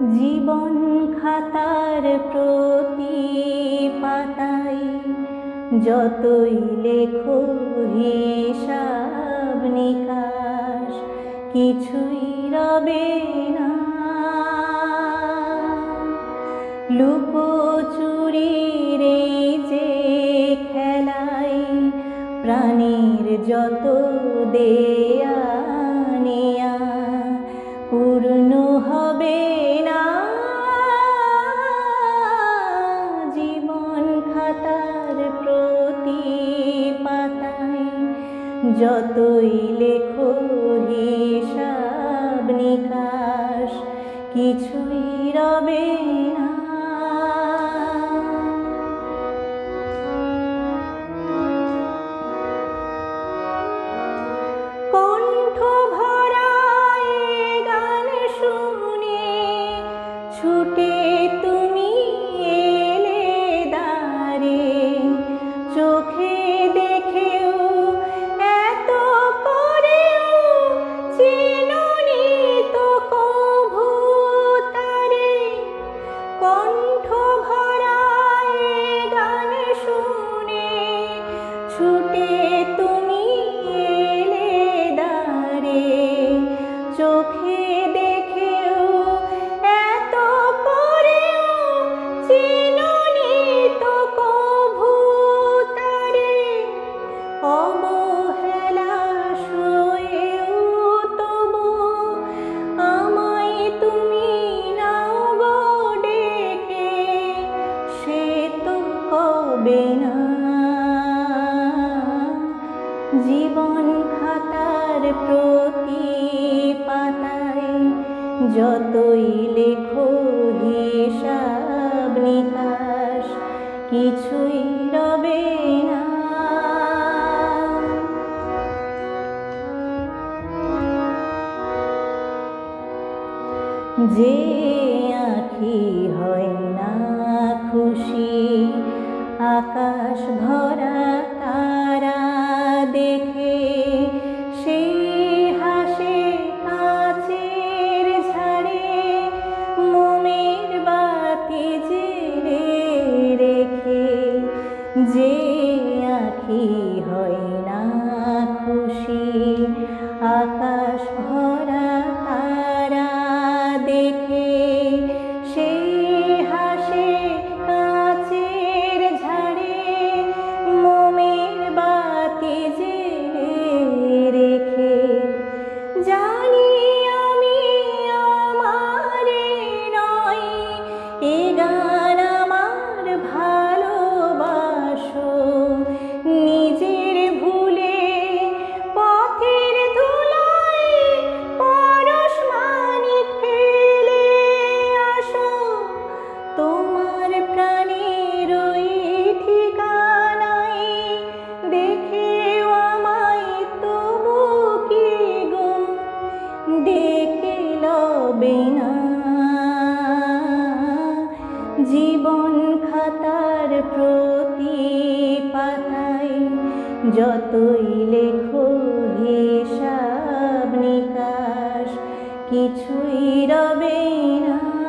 জীবন খাতার প্রতি পাতায় যতই লেখো হিসাব নিকাশ, কিছুই রবে না। লুকোচুরির এই যে খেলাই, প্রাণীর যত দেয়া পূর্ণ হবে প্রতি পাতায় যতই লেখো হিসাব নিকাশ কিছুই রবে না। চোখে দেখেও এত করেও চিনুনি তো কভু তারে। অবহেলা সয়েও তবু আমায় তুমি নাও গো ডেকে, সে তো হবে না। জীবন খাতার যতই লেখো হিসাব নিকাশ কিছুই রবে যে আখি হয় না খুশি আকাশ ভরা easy. জীবন খাতার প্রতি পাতায় যতই লেখো হিসাব নিকাশ কিছুই রবে না।